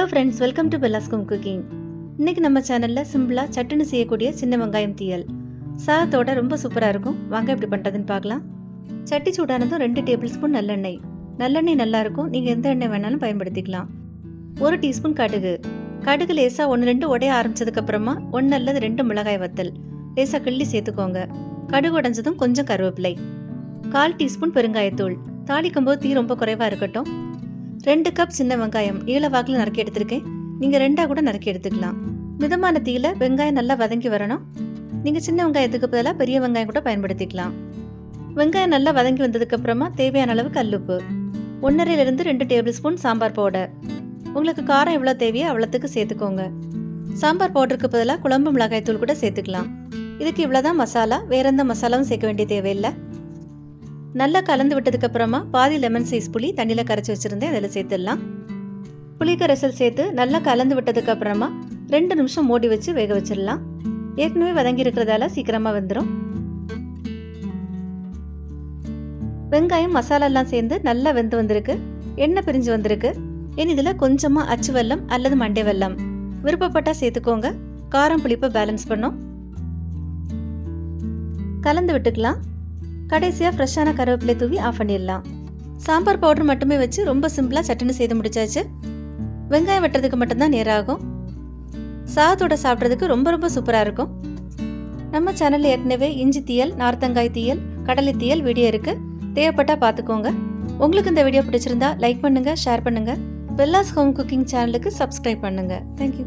Hello friends welcome to Bella's home cooking இன்னைக்கு நம்ம சேனலில் சிம்பிளாக சட்டுன்னு செய்யக்கூடிய சின்ன வெங்காயம் தீயல். சாதத்தோட ரொம்ப சூப்பராக இருக்கும். வாங்க எப்படி பண்ணுறதுன்னு பார்க்கலாம். சட்டி சூடானதும் ரெண்டு டேபிள் ஸ்பூன் நல்லெண்ணெய். நல்லெண்ணெய் நல்லா இருக்கும். நீங்கள் எந்த எண்ணெய் வேணாலும் பயன்படுத்திக்கலாம். ஒரு டீஸ்பூன் கடுகு. கடுகு லேசாக ஒன்று ரெண்டு உடைய ஆரம்பிச்சதுக்கப்புறமா ஒன்று அல்லது ரெண்டு மிளகாய் வத்தல். லேசாக கிள்ளி சேர்த்துக்கோங்க. கடுகு உடஞ்சதும் கொஞ்சம் கருவேப்பிலை. கால் டீஸ்பூன் பெருங்காயத்தூள். தாளிக்கும் போது தீ ரொம்ப குறைவாக இருக்கட்டும். ரெண்டு கப் சின்ன வெங்காயம் நீள வாக்கில் நறுக்கி எடுத்திருக்கேன். நீங்கள் ரெண்டாக கூட நறுக்கி எடுத்துக்கலாம். மிதமான தீயில வெங்காயம் நல்லா வதங்கி வரணும். நீங்கள் சின்ன வெங்காயத்துக்கு பதிலாக பெரிய வெங்காயம் கூட பயன்படுத்திக்கலாம். வெங்காயம் நல்லா வதங்கி வந்ததுக்கு அப்புறமா தேவையான அளவு கல்லுப்பு. ஒன்றரைலேருந்து ரெண்டு டேபிள் ஸ்பூன் சாம்பார் பவுடர். உங்களுக்கு காரம் எவ்வளோ தேவையோ அவ்வளோத்துக்கு சேர்த்துக்கோங்க. சாம்பார் பவுடருக்கு பதிலாக குழம்பு மிளகாய் தூள் கூட சேர்த்துக்கலாம். இதுக்கு இவ்வளோதான் மசாலா. வேற எந்த மசாலாவும் சேர்க்க வேண்டிய தேவையில்லை. நல்லா கலந்து விட்டதுக்கு அப்புறமா பாதி லெமன் சைஸ் புளி தண்ணியில் கரைச்சி வச்சுருந்தேன். அதில் சேர்த்துடலாம். புளி கரைசல் சேர்த்து நல்லா கலந்து விட்டதுக்கு அப்புறமா ரெண்டு நிமிஷம் மூடி வச்சு வேக வச்சிடலாம். ஏற்கனவே வதங்கி இருக்கிறதால சீக்கிரமாக வெந்துடும் வெங்காயம் மசாலாலாம் சேர்ந்து நல்லா வெந்து வந்திருக்கு. எண்ணெய் பிரிஞ்சு வந்திருக்கு. இனி இதில் கொஞ்சமாக அச்சு வெல்லம் அல்லது மண்டை வெல்லம். விருப்பப்பட்டா சேர்த்துக்கோங்க. காரம் புளிப்பை பேலன்ஸ் பண்ணும். கலந்து விட்டுக்கலாம். கடைசியாக ஃப்ரெஷ்ஷான கருவேப்பிலை தூவி ஆஃப் பண்ணிடலாம். சாம்பார் பவுடர் மட்டுமே வச்சு ரொம்ப சிம்பிளாக சட்டுன்னு செய்து முடிச்சாச்சு. வெங்காயம் வெட்டுறதுக்கு மட்டும்தான் நேராகும். சாதத்தோட சாப்பிட்றதுக்கு ரொம்ப ரொம்ப சூப்பராக இருக்கும். நம்ம சேனலில் ஏற்கனவே இஞ்சி தீயல் நார்த்தங்காய் தீயல் கடலை தீயல் வீடியோ இருக்குது தேவைப்பட்டால் பார்த்துக்கோங்க. உங்களுக்கு இந்த வீடியோ பிடிச்சிருந்தா லைக் பண்ணுங்கள் ஷேர் பண்ணுங்கள் பெல்லாஸ் ஹோம் குக்கிங் சேனலுக்கு சப்ஸ்கிரைப் பண்ணுங்கள் தேங்க்யூ